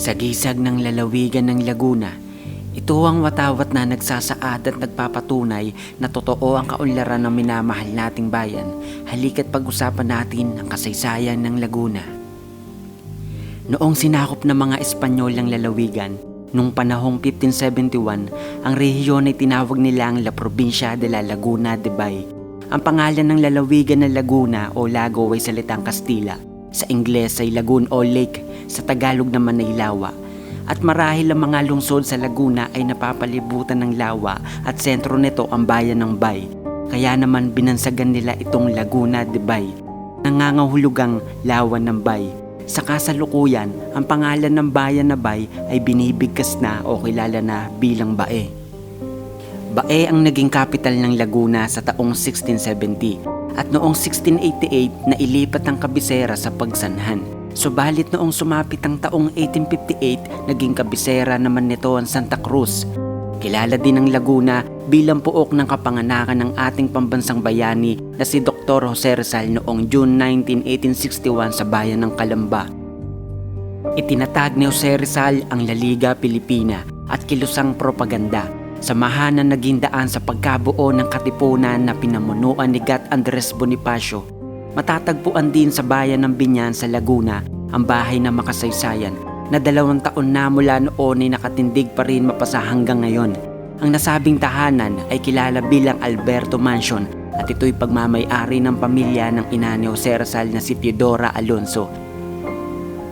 Sa gisag ng lalawigan ng Laguna, ito ang watawat na nagsasaad at nagpapatunay na totoo ang kaunlaran ng minamahal nating bayan. Halika't pag-usapan natin ang kasaysayan ng Laguna. Noong sinakop ng mga Espanyol ang lalawigan, noong panahong 1571, ang rehiyon ay tinawag nila ang La Provincia de la Laguna de Bay. Ang pangalan ng lalawigan ng Laguna o Lago ay salitang Kastila. Sa Ingles ay Lagoon o Lake, sa Tagalog naman ay Lawa. At marahil ang mga lungsod sa Laguna ay napapalibutan ng lawa at sentro nito ang bayan ng Bay. Kaya naman binansagan nila itong Laguna de Bay, nangangahulugang lawan ng Bay. Sa kasalukuyan, ang pangalan ng bayan na Bay ay binibigkas na o kilala na bilang Bae. Bae ang naging capital ng Laguna sa taong 1670 at noong 1688 na ilipat ang kabisera sa Pagsanhan. Subalit noong sumapit ang taong 1858, naging kabisera naman nito ang Santa Cruz. Kilala din ang Laguna bilang puok ng kapanganakan ng ating pambansang bayani na si Dr. Jose Rizal noong June 19, 1861 sa bayan ng Calamba. Itinatag ni Jose Rizal ang La Liga Pilipina at kilusang propaganda. Samahan na naging daan sa pagkabuo ng katipunan na pinamunuan ni Gat Andres Bonifacio. Matatagpuan din sa bayan ng Binyan sa Laguna ang bahay na makasaysayan na dalawang taon na mula noon ay nakatindig pa rin mapasa hanggang ngayon. Ang nasabing tahanan ay kilala bilang Alberto Mansion at ito'y pagmamay-ari ng pamilya ng ina ni Jose Rizal na si Teodora Alonso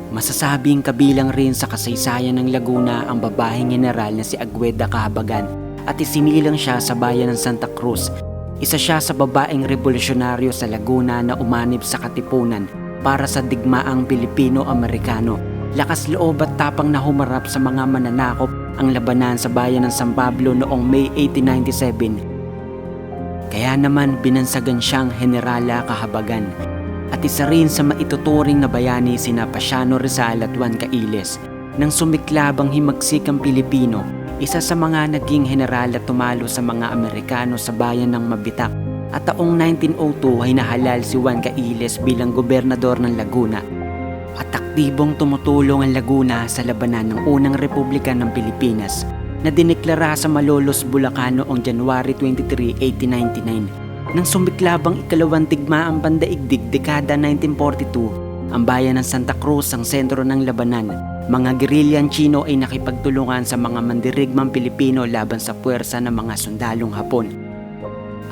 Masasabing kabilang rin sa kasaysayan ng Laguna ang babaheng general na si Agueda Kahabagan at isinilang siya sa bayan ng Santa Cruz. Isa siya sa babaeng revolusyonaryo sa Laguna na umanib sa katipunan para sa digmaang Pilipino-Amerikano. Lakas loob at tapang na humarap sa mga mananakop ang labanan sa bayan ng San Pablo noong May 1897. Kaya naman binansagan siyang Generala Kahabagan at isa rin sa maituturing na bayani sina Pasiano Rizal at Juan Cailes. Nang sumiklabang himagsik ang Pilipino, isa sa mga naging general at tumalo sa mga Amerikano sa bayan ng Mabitak. At taong 1902 ay nahalal si Juan Cailes bilang gobernador ng Laguna. At aktibong tumutulong ang Laguna sa labanan ng unang Republika ng Pilipinas na dineklara sa Malolos, Bulacan noong January 23, 1899 nang sumiklabang ikalawang digmaang pandaigdig dekada 1942, ang bayan ng Santa Cruz ang sentro ng labanan. Mga gerilyan Chino ay nakipagtulungan sa mga mandirigmang Pilipino laban sa puwersa ng mga sundalong Hapon.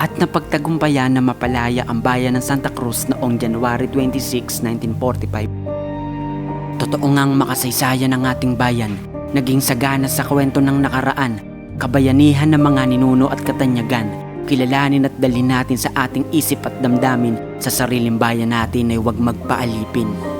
At napagtagumpayan na mapalaya ang bayan ng Santa Cruz noong January 26, 1945. Totoo ngang makasaysayan ng ating bayan, naging sagana sa kwento ng nakaraan, kabayanihan ng mga ninuno at katanyagan, kilalanin at dalhin natin sa ating isip at damdamin sa sariling bayan natin ay huwag magpaalipin.